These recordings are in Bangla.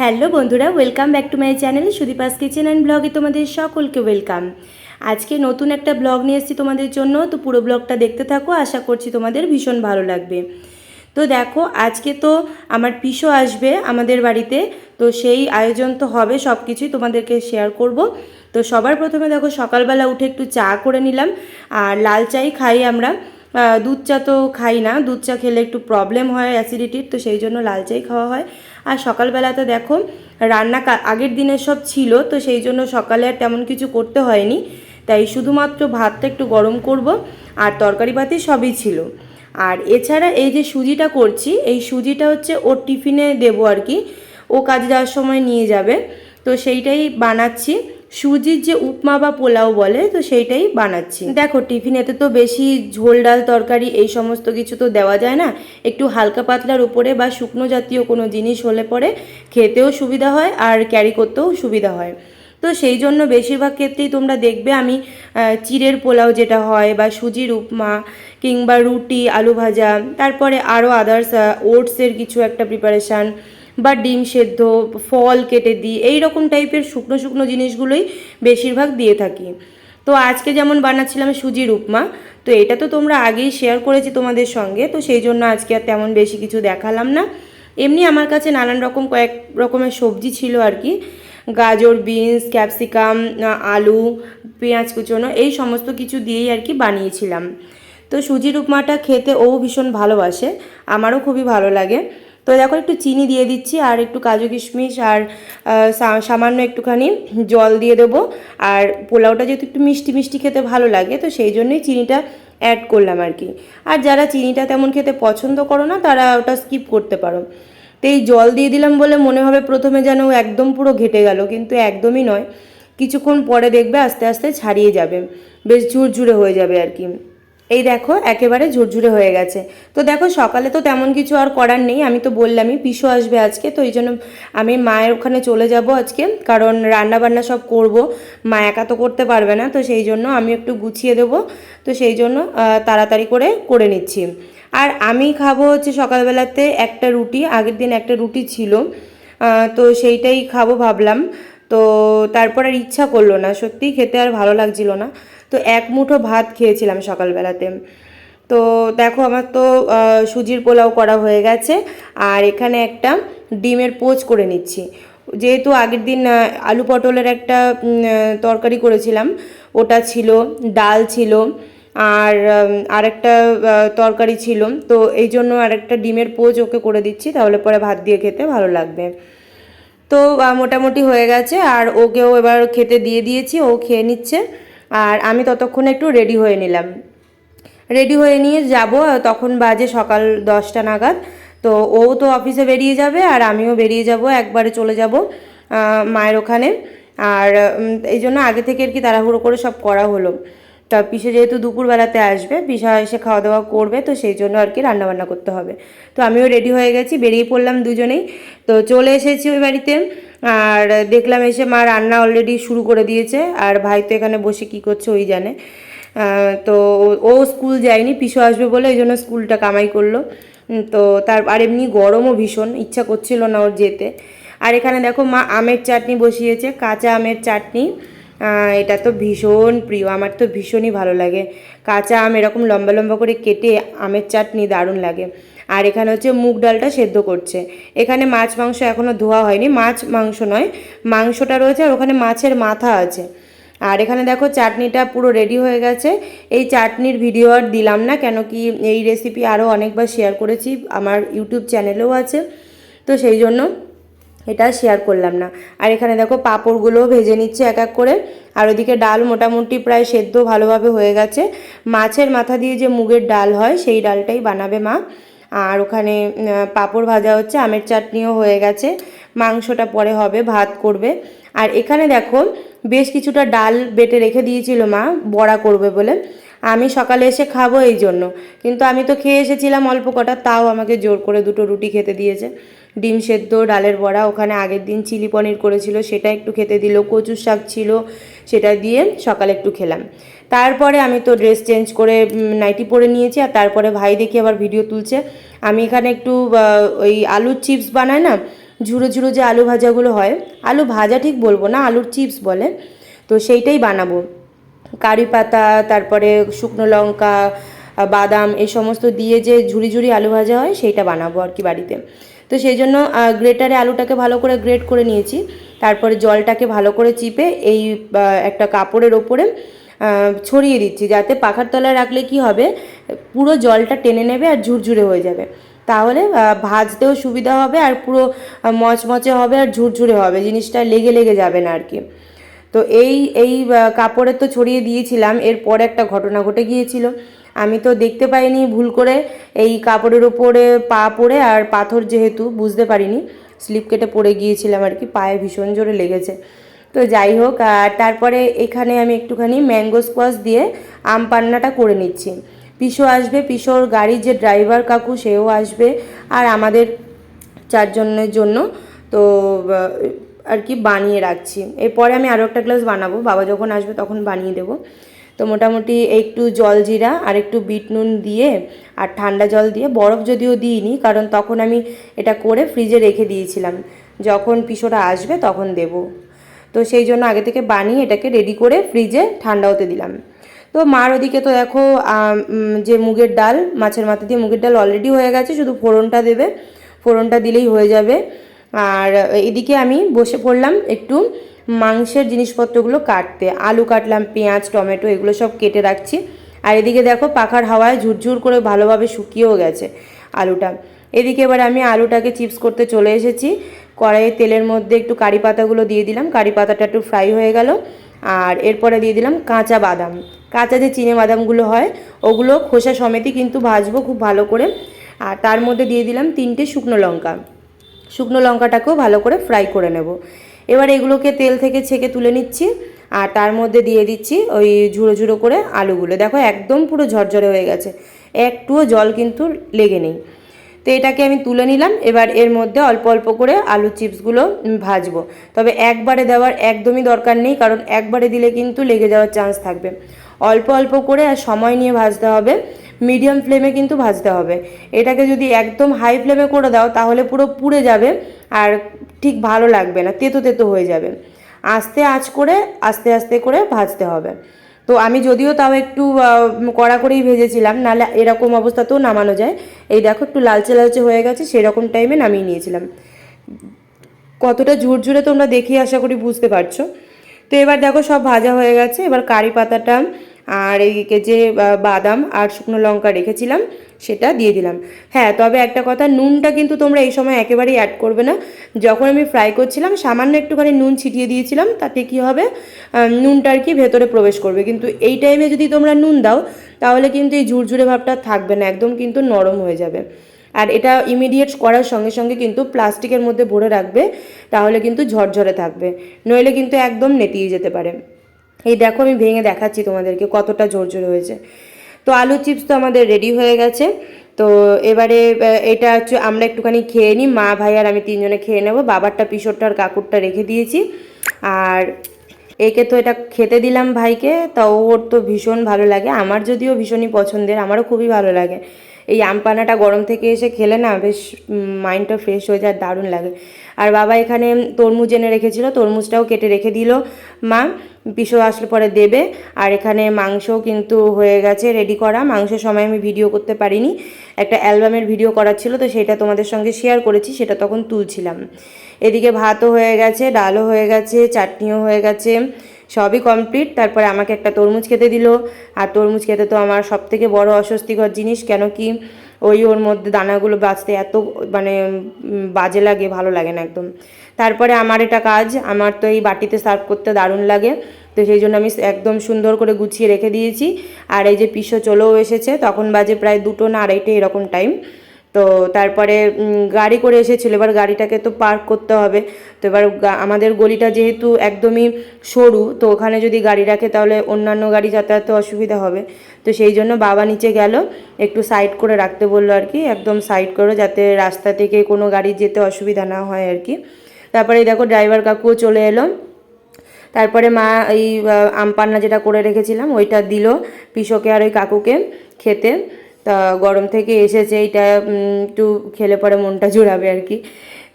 হ্যালো বন্ধুরা welcome back to my channel Sudipa's kitchen and ব্লগে তোমাদের সকলকে ওয়েলকাম আজকে নতুন একটা ব্লগ নিয়ে এসেছি তোমাদের জন্য, তো পুরো ব্লগটা দেখতে থাকো, আশা করছি তোমাদের ভীষণ ভালো লাগবে। তো দেখো, আজকে তো আমার পিসো আসবে আমাদের বাড়িতে, তো সেই আয়োজন তো হবে সব কিছুই তোমাদেরকে শেয়ার করব। তো সবার প্রথমে দেখো, সকালবেলা উঠে একটু চা করে নিলাম, আর লাল চাই খাই আমরা। দুধ চা তো খাই না। দুধ চা খেলে একটু প্রবলেম হয় অ্যাসিডিটির তো সেই জন্য লাল চাই খাওয়া হয়। আর সকালবেলাতে দেখো, রান্না আগের দিনের সব ছিল, তো সেই জন্য সকালে আর তেমন কিছু করতে হয়নি। তাই শুধুমাত্র ভাতটা একটু গরম করব, আর তরকারি পাতি সবই ছিল। আর এছাড়া এই যে সুজিটা করছি, এই সুজিটা হচ্ছে ওর টিফিনে দেবো আর কি। ও কাজে যাওয়ার সময় নিয়ে যাবে। তো সেইটাই বানাচ্ছি। সুজির যে উপমা বা পোলাও বলে, তো সেইটাই বানাচ্ছি। দেখো, টিফিনেতে তো বেশি ঝোল, ডাল, তরকারি, এই সমস্ত কিছু তো দেওয়া যায় না। একটু হালকা পাতলার উপরে বা শুকনো জাতীয় কোনো জিনিস হলে পরে খেতেও সুবিধা হয় আর ক্যারি করতেও সুবিধা হয়। তো সেই জন্য বেশিরভাগ ক্ষেত্রেই তোমরা দেখবে আমি চিড়ের পোলাও যেটা হয় বা সুজির উপমা কিংবা রুটি, আলু ভাজা, তারপরে আরও আদার্স ওটসের কিছু একটা প্রিপারেশান বা ডিম সেদ্ধ, ফল কেটে দিই, এই রকম টাইপের শুকনো শুকনো জিনিসগুলোই বেশিরভাগ দিয়ে থাকি। তো আজকে যেমন বানাচ্ছিলাম সুজির উপমা তো এটা তো তোমরা আগেই শেয়ার করেছি তোমাদের সঙ্গে, তো সেই জন্য আজকে আর তেমন বেশি কিছু দেখালাম না। এমনি আমার কাছে নানান রকম কয়েক রকমের সবজি ছিল আর কি। গাজর, বিনস, ক্যাপসিকাম, আলু, পেঁয়াজ কুচোনো, এই সমস্ত কিছু দিয়েই আর কি বানিয়েছিলাম। তো সুজির উপমাটা খেতে ও ভীষণ ভালোবাসে, আমারও খুবই ভালো লাগে। তো দেখো, একটু চিনি দিয়ে দিচ্ছি আর একটু কাজু কিশমিশ আর সামান্য একটুখানি জল দিয়ে দেবো। আর পোলাওটা যেহেতু একটু মিষ্টি মিষ্টি খেতে ভালো লাগে, তো সেই জন্যই চিনিটা অ্যাড করলাম আর কি। আর যারা চিনিটা তেমন খেতে পছন্দ করো না, তারা ওটা স্কিপ করতে পারো। তো এই জল দিয়ে দিলাম বলে মনে হবে প্রথমে যেন একদম পুরো ঘেটে গেল, কিন্তু একদমই নয়। কিছুক্ষণ পরে দেখবে আস্তে আস্তে ছাড়িয়ে যাবে, বেশ ঝুরঝুরে হয়ে যাবে আর কি। এই দেখো, একেবারে ঝুরঝুরে হয়ে গেছে। তো দেখো, সকালে তো তেমন কিছু আর করার নেই, আমি তো বললামই পিসো আসবে আজকে, তো এই জন্য আমি মায়ের ওখানে চলে যাব আজকে, কারণ রান্না বান্না সব করব। মা একা তো করতে পারবে না, তো সেই জন্য আমি একটু গুছিয়ে দেব, তো সেই জন্য তাড়াতাড়ি করে করে নিচ্ছি। আর আমি খাব হচ্ছে সকালবেলাতে একটা রুটি, আগের দিন একটা রুটি ছিল তো সেইটাই খাব ভাবলাম। তো তারপর আর ইচ্ছা করল না, সত্যিই খেতে আর ভালো লাগছিল না। তো এক মুঠো ভাত খেয়েছিলাম সকালবেলাতে। তো দেখো আমার তো সুজির পোলাও করা হয়ে গেছে, আর এখানে একটা ডিমের পোচ করে নিচ্ছি। যেহেতু আগের দিন আলু পটলের একটা তরকারি করেছিলাম, ওটা ছিল, ডাল ছিল, আর আরেকটা তরকারি ছিল। তো এই জন্য আরেকটা ডিমের পোচ ওকে করে দিচ্ছি, তাহলে পরে ভাত দিয়ে খেতে ভালো লাগবে। তো মোটামুটি হয়ে গেছে। আর ওকেও এবার খেতে দিয়ে দিয়েছি, ও খেয়ে নিচ্ছে। আর আমি ততক্ষণে একটু রেডি হয়ে নিলাম। রেডি হয়ে নিয়ে যাব, তখন বাজে সকাল দশটা নাগাদ। তো, ও তো অফিসে বেরিয়ে যাবে, আর আমিও বেরিয়ে যাব, একবারে চলে যাব মায়ের ওখানে। আর এই জন্য আগে থেকে আর কি তাড়াহুড়ো করে সব করা হলো। তা পিসে যেহেতু দুপুরবেলাতে আসবে, পিসা এসে খাওয়া দাওয়া করবে, তো সেই জন্য আর কি রান্নাবান্না করতে হবে। তো আমিও রেডি হয়ে গেছি, বেরিয়ে পড়লাম দুজনেই। তো চলে এসেছি ওই বাড়িতে, আর দেখলাম এসে মা রান্না অলরেডি শুরু করে দিয়েছে, আর ভাই তো এখানে বসে কি করছে ওই জানে। তো ও- স্কুল যায়নি, পিসো আসবে বলে এই জন্য স্কুলটা কামাই করল। তো তার, আর এমনি গরমও ভীষণ, ইচ্ছা করছিল না ওর যেতে। আর এখানে দেখো মা আমের চাটনি বসিয়েছে, কাঁচা আমের চাটনি। এটা তো ভীষণ প্রিয়, আমার তো ভীষণই ভালো লাগে। কাঁচা আম এরকম লম্বা লম্বা করে কেটে আমের চাটনি দারুণ লাগে। আর এখানে হচ্ছে মুগ ডালটা সেদ্ধ করছে। এখানে মাছ মাংস এখনও ধোয়া হয়নি, মাছ মাংস নয়, মাংসটা রয়েছে আর ওখানে মাছের মাথা আছে। আর এখানে দেখো চাটনিটা পুরো রেডি হয়ে গেছে। এই চাটনির ভিডিও আর দিলাম না, কেন কি এই রেসিপি আরও অনেকবার শেয়ার করেছি, আমার ইউটিউব চ্যানেলেও আছে। তো সেই জন্য এটা শেয়ার করলাম না। আর এখানে দেখো পাঁপড়গুলোও ভেজে নিচ্ছে এক এক করে। আর ওদিকে ডাল মোটামুটি প্রায় সেদ্ধ ভালোভাবে হয়ে গেছে। মাছের মাথা দিয়ে যে মুগের ডাল হয়, সেই ডালটাই বানাবে মা। আর ওখানে পাঁপড় ভাজা হচ্ছে, আমের চাটনিও হয়ে গেছে। মাংসটা পরে হবে, ভাত করবে। আর এখানে দেখো বেশ কিছুটা ডাল বেটে রেখে দিয়েছিল মা, বড়া করবে বলে। আমি সকালে এসে খাব এই জন্য। কিন্তু আমি তো খেয়ে এসেছিলাম অল্প কটা, তাও আমাকে জোর করে দুটো রুটি খেতে দিয়েছে। ডিম সেদ্ধ, ডালের বড়া, ওখানে আগের দিন চিলি পনির করেছিল, সেটা একটু খেতে দিল, কচুর শাক ছিল, সেটা দিয়ে সকালে একটু খেলাম। তারপরে আমি তো ড্রেস চেঞ্জ করে নাইটি পরে নিয়েছি, আর তারপরে ভাই দেখি আবার ভিডিও তুলছে। আমি এখানে একটু ওই আলুর চিপস বানাই না, ঝুড়ো ঝুড়ো যে আলু ভাজাগুলো হয়, আলু ভাজা ঠিক বলব না, আলুর চিপস বলে, তো সেইটাই বানাবো। কারি পাতা, তারপরে শুকনো লঙ্কা বাদাম, এই সমস্ত দিয়ে যে ঝুড়ি ঝুড়ি আলু ভাজা হয়, সেইটা বানাবো আর কি বাড়িতে। তো সেই জন্য গ্রেটারে আলুটাকে ভালো করে গ্রেট করে নিয়েছি। তারপরে জলটাকে ভালো করে চিপে এই একটা কাপড়ের ওপরে ছড়িয়ে দিচ্ছি। যাতে পাখার তলায় রাখলে কি হবে, পুরো জলটা টেনে নেবে আর ঝুরঝুরে হয়ে যাবে। তাহলে ভাজতেও সুবিধা হবে আর পুরো মচমচে হবে আর ঝুরঝুরে হবে। জিনিসটা লেগে লেগে যাবে না আর কি। তো এই এই কাপড়ে তো ছড়িয়ে দিয়েছিলাম। এরপর একটা ঘটনা ঘটে গিয়েছিল। আমি তো দেখতে পাইনি ভুল করে। এই কাপড়ের ওপরে পা পড়ে আর পাথর যেহেতু বুঝতে পারিনি, স্লিপ কেটে পড়ে গিয়েছিলাম আর কি, পায়ে ভীষণ জোরে লেগেছে। তো যাই হোক, আর তারপরে এখানে আমি একটুখানি ম্যাঙ্গো স্কোয়াশ দিয়ে আম পান্নাটা করে নিচ্ছি। পিসো আসবে, পিসোর গাড়ির যে ড্রাইভার কাকু, সেও আসবে আর আমাদের চারজনের জন্য তো আর কি বানিয়ে রাখছি। এরপরে আমি আরও একটা গ্লাস বানাবো, বাবা যখন আসবে তখন বানিয়ে দেবো। তো মোটামুটি একটু জল জিরা আর একটু বিট নুন দিয়ে আর ঠান্ডা জল দিয়ে, বরফ যদিও দিইনি, কারণ তখন আমি এটা করে ফ্রিজে রেখে দিয়েছিলাম। যখন পিসোটা আসবে তখন দেব। তো সেই জন্য আগে থেকে বানিয়ে এটাকে রেডি করে ফ্রিজে ঠান্ডা হতে দিলাম। তো মার ওদিকে তো দেখো যে মুগের ডাল, মাছের মাথা দিয়ে মুগের ডাল অলরেডি হয়ে গেছে, শুধু ফোড়নটা দেবে, ফোড়নটা দিলেই হয়ে যাবে। আর এদিকে আমি বসে পড়লাম একটু মাংসের জিনিসপত্রগুলো কাটতে, আলু কাটলাম, পেঁয়াজ, টমেটো, এগুলো সব কেটে রাখছি। আর এদিকে দেখো পাখার হাওয়ায় ঝুরঝুর করে ভালোভাবে শুকিয়েও গেছে আলুটা। এদিকে এবার আমি আলুটাকে চিপস করতে চলে এসেছি। কড়াইয়ে তেলের মধ্যে একটু কারি পাতাগুলো দিয়ে দিলাম। কারি পাতাটা একটু ফ্রাই হয়ে গেল। আর এরপরে দিয়ে দিলাম কাঁচা বাদাম। কাঁচা যে চিনে বাদামগুলো হয়, ওগুলো খোসা সমেতই কিন্তু ভাজবো খুব ভালো করে। আর তার মধ্যে দিয়ে দিলাম তিনটে শুকনো লঙ্কা। শুকনো লঙ্কাটাকেও ভালো করে ফ্রাই করে নেব। এবার এগুলোকে তেল থেকে ছেঁকে তুলে নিচ্ছি আর তার মধ্যে দিয়ে দিচ্ছি ওই ঝুড়ো ঝুড়ো করে আলুগুলো। দেখো একদম পুরো ঝরঝরে হয়ে গেছে। একটুও জল কিন্তু লেগে নেই। তো এটাকে আমি তুলে নিলাম। এবার এর মধ্যে অল্প অল্প করে আলু চিপসগুলো ভাজবো। তবে একবারে দেওয়ার একদমই দরকার নেই, কারণ একবারে দিলে কিন্তু লেগে যাওয়ার চান্স থাকবে। অল্প অল্প করে আর সময় নিয়ে ভাজতে হবে। মিডিয়াম ফ্লেমে কিন্তু ভাজতে হবে। এটাকে যদি একদম হাই ফ্লেমে করে দাও, তাহলে পুরো পুড়ে যাবে। আর ঠিক ভালো লাগবে না, তেতো তেতো হয়ে যাবে। আস্তে আঁচ করে, আস্তে আস্তে করে ভাজতে হবে। তো আমি যদিও তাও একটু কড়া করেই ভেজেছিলাম, নাহলে এরকম অবস্থাতেও নামানো যায়। এই দেখো একটু লালচে লালচে হয়ে গেছে, সেরকম টাইমে নামিয়ে নিয়েছিলাম। কতটা ঝুরঝুরে তোমরা দেখে আশা করি বুঝতে পারছ। তো এবার দেখো সব ভাজা হয়ে গেছে, এবার কারি পাতাটা আর এইদিকে যে বাদাম আর শুকনো লঙ্কা রেখেছিলাম, সেটা দিয়ে দিলাম। হ্যাঁ তবে একটা কথা, নুনটা কিন্তু তোমরা এই সময় একেবারেই অ্যাড করবে না। যখন আমি ফ্রাই করছিলাম, সামান্য একটুখানি নুন ছিটিয়ে দিয়েছিলাম, তাতে কি হবে? নুনটা আর কি ভেতরে প্রবেশ করবে। কিন্তু এই টাইমে যদি তোমরা নুন দাও, তাহলে কিন্তু এই ঝুরঝুরে ভাবটা থাকবে না, একদম কিন্তু নরম হয়ে যাবে। আর এটা ইমিডিয়েট করার সঙ্গে সঙ্গে কিন্তু প্লাস্টিকের মধ্যে ভরে রাখবে, তাহলে কিন্তু ঝরঝরে থাকবে। নইলে কিন্তু একদম নেতিয়ে যেতে পারে। এই দেখো আমি ভেঙে দেখাচ্ছি তোমাদেরকে কতটা ঝরঝরে হয়েছে। তো আলু চিপস তো আমাদের রেডি হয়ে গেছে। তো এবারে এটা হচ্ছে আমরা একটুখানি খেয়ে নিই। মা, ভাই আর আমি তিনজনে খেয়ে নেব। বাবারটা, পিসোরটা আর কাকুরটা রেখে দিয়েছি। আর একে তো এটা খেতে দিলাম ভাইকে। তা ওর তো ভীষণ ভালো লাগে। আমার যদিও ভীষণই পছন্দের, আমারও খুবই ভালো লাগে। এই আমপানাটা গরম থেকে এসে খেলে না বেশ মাইন্ডটা ফ্রেশ হয়ে যায়, দারুণ লাগে। আর বাবা এখানে তরমুজ এনে রেখেছিল, তরমুজটাও কেটে রেখে দিল মা পিসো আসলে পরে দেবে। আর এখানে মাংসও কিন্তু হয়ে গেছে রেডি করা। মাংসের সময় আমি ভিডিও করতে পারিনি। একটা অ্যালবামের ভিডিও করার ছিল, তো সেটা তোমাদের সঙ্গে শেয়ার করেছি, সেটা তখন তুলছিলাম। এদিকে ভাতও হয়ে গেছে, ডালও হয়ে গেছে, চাটনিও হয়ে গেছে। সবই কমপ্লিট তারপরে আমাকে একটা তরমুজ খেতে দিল। আর তরমুজ খেতে তো আমার সব থেকে বড় অস্বস্তিকর জিনিস, কেন কি ওই ওর মধ্যে দানাগুলো বাঁচতে এত মানে বাজে লাগে, ভালো লাগে না একদম। তারপরে আমার এটা কাজ, আমার তো এই বাটিতে সার্ভ করতে দারুণ লাগে। তো সেই জন্য আমি একদম সুন্দর করে গুছিয়ে রেখে দিয়েছি। আর এই যে পিসো চলেও এসেছে, তখন বাজে প্রায় দুটো না আড়াইটে এরকম টাইম তো তারপরে গাড়ি করে এসেছিল। এবার গাড়িটাকে তো পার্ক করতে হবে। তো এবার আমাদের গলিটা যেহেতু একদমই সরু, তো ওখানে যদি গাড়ি রাখে তাহলে অন্যান্য গাড়ি যাতায়াতে অসুবিধা হবে। তো সেই জন্য বাবা নিচে গেল, একটু সাইড করে রাখতে বলল আর কি, একদম সাইড করো যাতে রাস্তা থেকে কোনো গাড়ি যেতে অসুবিধা না হয় আর কি। তারপরে দেখো ড্রাইভার কাকুও চলে এলো। তারপরে মা এই আমপান্না যেটা করে রেখেছিলাম, ওইটা দিল পিসোকে আর ওই কাকুকে খেতে। তা গরম থেকে এসেছে এইটা একটু খেলে পরে মনটা জুড়াবে আর কি।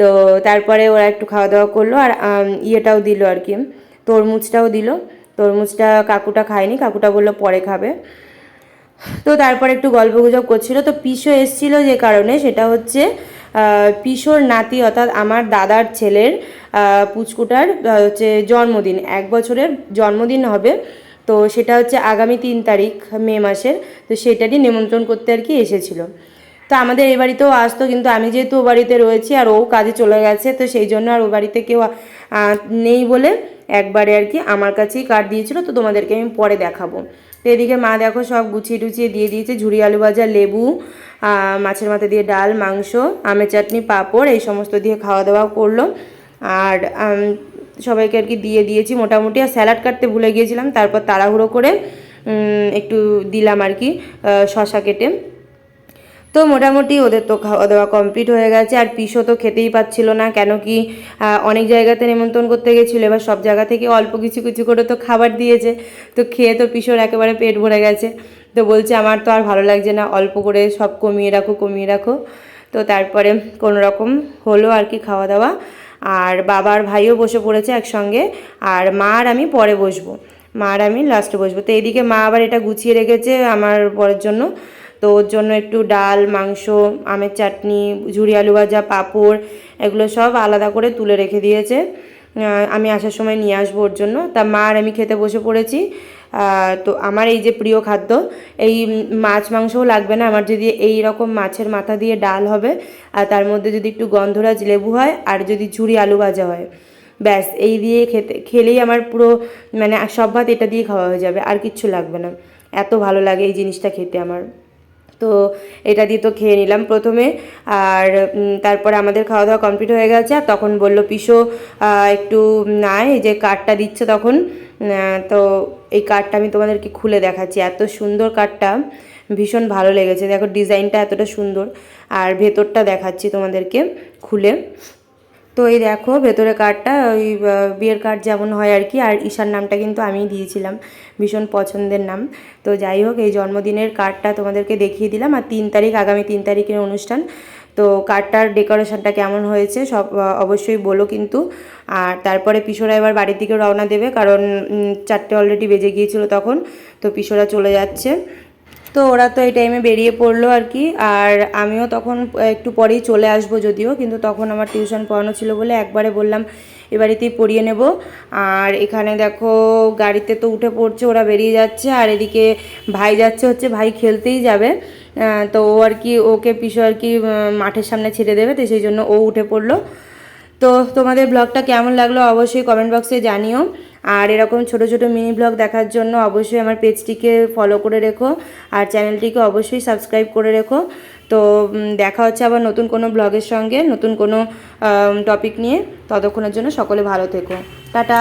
তো তারপরে ওরা একটু খাওয়া দাওয়া করল আর ইয়েটাও দিল আর কি, তরমুজটাও দিল। তরমুজটা কাকুটা খায়নি, কাকুটা বলল পরে খাবে। তো তারপর একটু গল্প গুজব করছিল। তো পিসো এসছিল যে কারণে, সেটা হচ্ছে পিসোর নাতি, অর্থাৎ আমার দাদার ছেলের পুচকুটার হচ্ছে জন্মদিন। এক বছরের জন্মদিন হবে। তো সেটা হচ্ছে আগামী তিন তারিখ, মে মাসের। তো সেটারই নিমন্ত্রণ করতে আর কি এসেছিল। তো আমাদের এই বাড়িতেও আসতো, কিন্তু আমি যেহেতু ও বাড়িতে রয়েছি আর ও কাজে চলে গেছে, তো সেই জন্য আর ও বাড়িতে কেউ নেই বলে একবারে আর কি আমার কাছেই কার্ড দিয়েছিল। তো তোমাদেরকে আমি পরে দেখাবো। তো এদিকে মা দেখো সব গুছিয়ে টুচিয়ে দিয়ে দিয়েছে, ঝুড়ি, আলু ভাজা, লেবু মাছের মাথা দিয়ে ডাল, মাংস, আমের চাটনি, পাঁপড়, এই সমস্ত দিয়ে খাওয়া দাওয়া করল। আর সবাইকে আর কি দিয়ে দিয়েছি মোটামুটি। আর স্যালাড কাটতে ভুলে গিয়েছিলাম, তারপর তাড়াহুড়ো করে একটু দিলাম আর কি শশা কেটে। তো মোটামুটি ওদের তো খাওয়া দাওয়া কমপ্লিট হয়ে গেছে, আর পিসো তো খেতেই পাচ্ছিল না, কেন কি অনেক জায়গাতে নিমন্ত্রণ করতে গেছিল, এবার সব জায়গা থেকে অল্প কিছু কিছু করে তো খাবার দিয়েছে। তো খেয়ে তো পিসোর একেবারে পেট ভরে গেছে। তো বলছে, আমার তো আর ভালো লাগছে না, অল্প করে সব কমিয়ে রাখো কমিয়ে রাখো। তো তারপরে কোনো রকম হলো আর কি খাওয়া দাওয়া। আর বাবার ভাইও বসে পড়েছে একসঙ্গে, আর মা আর আমি পরে বসবো। মা আর আমি লাস্টে বসবো। তো এইদিকে মা আবার এটা গুছিয়ে রেখেছে আমার পরের জন্য। তো ওর জন্য একটু ডাল, মাংস, আমের চাটনি ঝুড়ি আলু ভাজা, পাঁপড়, এগুলো সব আলাদা করে তুলে রেখে দিয়েছে। আমি আসার সময় নিয়ে আসব ওর জন্য। তা মা আর আমি খেতে বসে পড়েছি। তো আমার এই যে প্রিয় খাদ্য, এই মাছ মাংসও লাগবে না। আমার যদি এই রকম মাছের মাথা দিয়ে ডাল হবে, আর তার মধ্যে যদি একটু গন্ধরাজ লেবু হয়, আর যদি ঝুড়ি আলু ভাজা হয়, ব্যাস, এই দিয়ে খেতে, খেলেই আমার পুরো মানে সব ভাত এটা দিয়ে খাওয়া হয়ে যাবে, আর কিচ্ছু লাগবে না। এত ভালো লাগে এই জিনিসটা খেতে আমার। তো এটা দিয়ে তো খেয়ে নিলাম প্রথমে, আর তারপরে আমাদের খাওয়া দাওয়া কমপ্লিট হয়ে গেছে, আর তখন বলল, পিসো একটু নাই যে কার্ডটা দিচ্ছে তখন। তো এই কার্ডটা আমি তোমাদেরকে খুলে দেখাচ্ছি। এত সুন্দর কার্ডটা ভীষণ ভালো লেগেছে। দেখো ডিজাইনটা এতটা সুন্দর, আর ভেতরটা দেখাচ্ছি তোমাদেরকে খুলে। তো এই দেখো ভেতরে কার্ডটা ওই বিয়ের কার্ড যেমন হয় আর কি, আর ঈশার নামটা কিন্তু আমি দিয়েছিলাম, ভীষণ পছন্দের নাম। তো যাই হোক, এই জন্মদিনের কার্ডটা তোমাদেরকে দেখিয়ে দিলাম, আর তিন তারিখ, আগামী তিন তারিখের অনুষ্ঠান। তো কার্ডটার ডেকোরেশনটা কেমন হয়েছে সব অবশ্যই বলো কিন্তু। আর তারপরে পিসোরা এবার বাড়ির দিকে রওনা দেবে, কারণ চারটে অলরেডি বেজে গিয়েছিল তখন, তো পিসোরা চলে যাচ্ছে। তো ওরা তো এই টাইমে বেরিয়ে পড়ল আর কি, আর আমিও তখন একটু পরেই চলে আসব যদিও, কিন্তু তখন আমার টিউশন পড়ানো ছিল বলে একবারে বললাম, এ বাড়িতেই পড়িয়ে নেব। আর এখানে দেখো, গাড়িতে তো উঠে পড়ছে, ওরা বেরিয়ে যাচ্ছে, আর এদিকে ভাই যাচ্ছে হচ্ছে, ভাই খেলতেই যাবে। তো ও আর কি, ওকে পিছু আর কি মাঠের সামনে ছেড়ে দেবে, তো সেই জন্য ও উঠে পড়ল। তো তোমাদের ব্লগটা কেমন লাগল অবশ্যই কমেন্ট বক্সে জানিও। আর এরকম ছোট ছোট মিনি ব্লগ দেখার জন্য অবশ্যই আমার পেজটিকে ফলো করে রেখো। আর চ্যানেলটিকে অবশ্যই সাবস্ক্রাইব করে রেখো। তো দেখা হচ্ছে আবার নতুন কোনো ব্লগের সঙ্গে, নতুন কোনো টপিক নিয়ে। ততক্ষণের জন্য সকলে ভালো থেকো। টাটা!